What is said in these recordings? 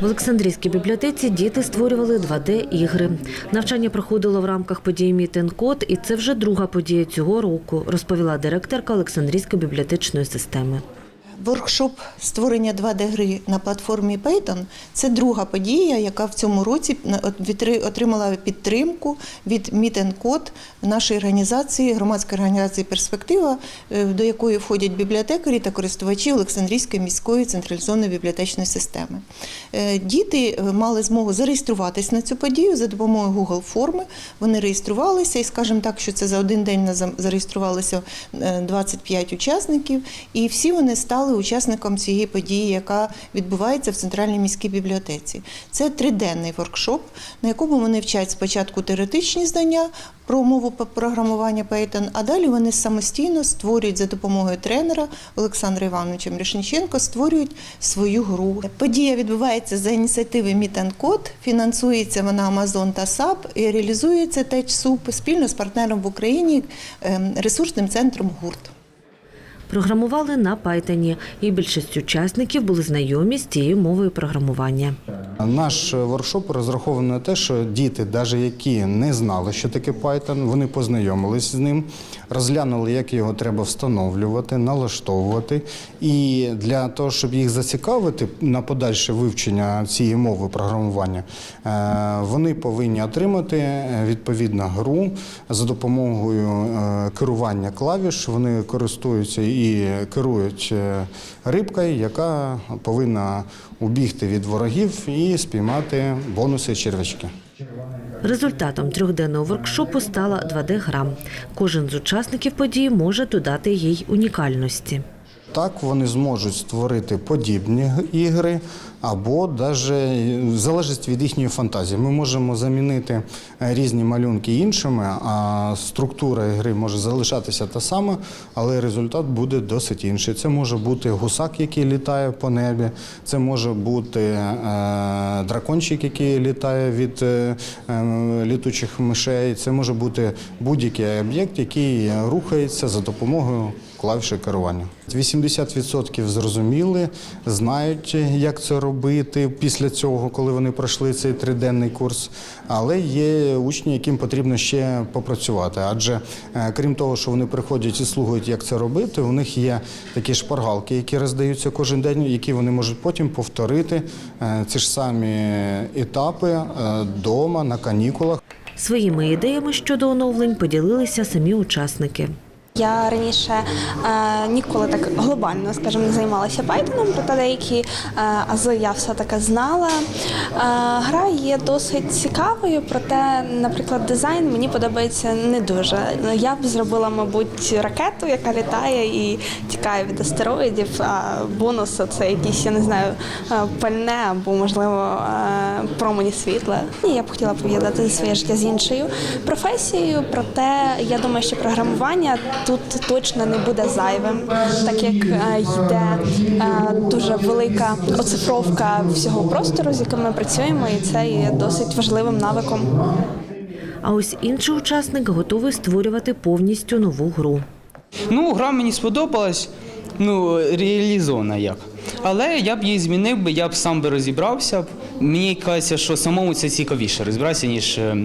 В Олександрійській бібліотеці діти створювали 2D-ігри. Навчання проходило в рамках події Мітинкод, і це вже друга подія цього року, розповіла директорка Олександрійської бібліотечної системи. Воркшоп створення 2D-гри на платформі Python – це друга подія, яка в цьому році отримала підтримку від Code нашої організації, громадської організації Перспектива, е, до якої входять бібліотекарі та користувачі Олександрійської міської централізованої бібліотечної системи. Е, Діти е, мали змогу зареєструватись на цю подію за допомогою Google форми. Вони реєструвалися, і скажімо так, що це за один день зареєструвалося е, 25 учасників, і всі вони стали учасником цієї події, яка відбувається в центральній міській бібліотеці. Це триденний воркшоп, на якому вони вчать спочатку теоретичні знання про мову програмування Python, а далі вони самостійно створюють за допомогою тренера Олександра Івановича Мірошниченко, створюють свою гру. Подія відбувається за ініціативи Meet Code, фінансується вона Amazon та SAP і реалізується TechSoup спільно з партнером в Україні ем, ресурсним центром ГУРТ. Програмували на Пайтоні, і більшість учасників були знайомі з цією мовою програмування. Наш воркшоп розрахований на те, що діти, навіть які не знали, що таке Python, вони познайомились з ним, розглянули, як його треба встановлювати, налаштовувати. І для того, щоб їх зацікавити на подальше вивчення цієї мови програмування, е, вони повинні отримати е, відповідну гру за допомогою е, керування клавіш. Вони користуються і керують е, рибкою, яка повинна убігти від ворогів і спіймати бонуси червячки. Результатом трьохденного воркшопу стала 2D-гра. Кожен з учасників події може додати їй унікальності. Так вони зможуть створити подібні ігри, або навіть залежить від їхньої фантазії. Ми можемо замінити е, різні малюнки іншими, а структура гри може залишатися та сама, але результат буде досить інший. Це може бути гусак, який літає по небі, це може бути е, дракончик, який літає від е, е, літучих мишей. Це може бути будь-який об'єкт, який рухається за допомогою клавіші керування. 80% зрозуміли, знають, як це робити після цього, коли вони пройшли цей триденний курс. Але є учні, яким потрібно ще попрацювати. Адже е, крім того, що вони приходять і слухають, як це робити, у них є такі шпаргалки, які роздаються кожен день, які вони можуть потім повторити е, ці ж самі етапи вдома на канікулах. Своїми ідеями щодо оновлень поділилися самі учасники. Я раніше е, ніколи так глобально, скажімо, не займалася Python, проте деякі е, ази я все таки знала. Е, гра є досить цікавою, проте, наприклад, дизайн мені подобається не дуже. Я б зробила, мабуть, ракету, яка літає і тікає від астероїдів. А бонус це якісь, я не знаю, е, пальне або, можливо, е, промені світла. І я б хотіла пов'язати своє життя з іншою професією, проте я думаю, що програмування тут точно не буде зайвим, так як е, йде е, дуже велика оцифровка всього простору, з яким ми працюємо, і це є досить важливим навиком. А ось інший учасник готовий створювати повністю нову гру. Ну, гра мені сподобалась, ну, реалізована як. Але я б її змінив би, я б сам би розібрався. Мені кажеться, що самому це цікавіше розібратися, ніж е,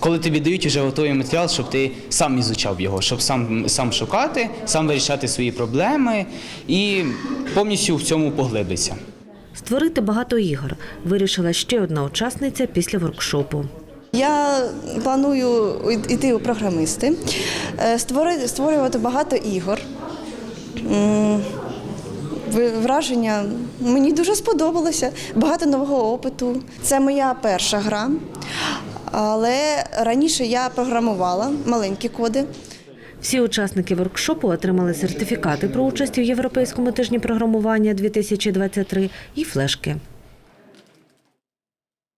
коли тобі дають вже готовий матеріал, щоб ти сам ізучав його, щоб сам, сам шукати, сам вирішати свої проблеми і повністю в цьому поглибитися. Створити багато ігор вирішила ще одна учасниця після воркшопу. Я планую йти у програмисти, е, створювати багато ігор. Враження мені дуже сподобалося, багато нового опиту. Це моя перша гра, але раніше я програмувала маленькі коди. Всі учасники воркшопу отримали сертифікати про участь у Європейському тижні програмування 2023 і флешки.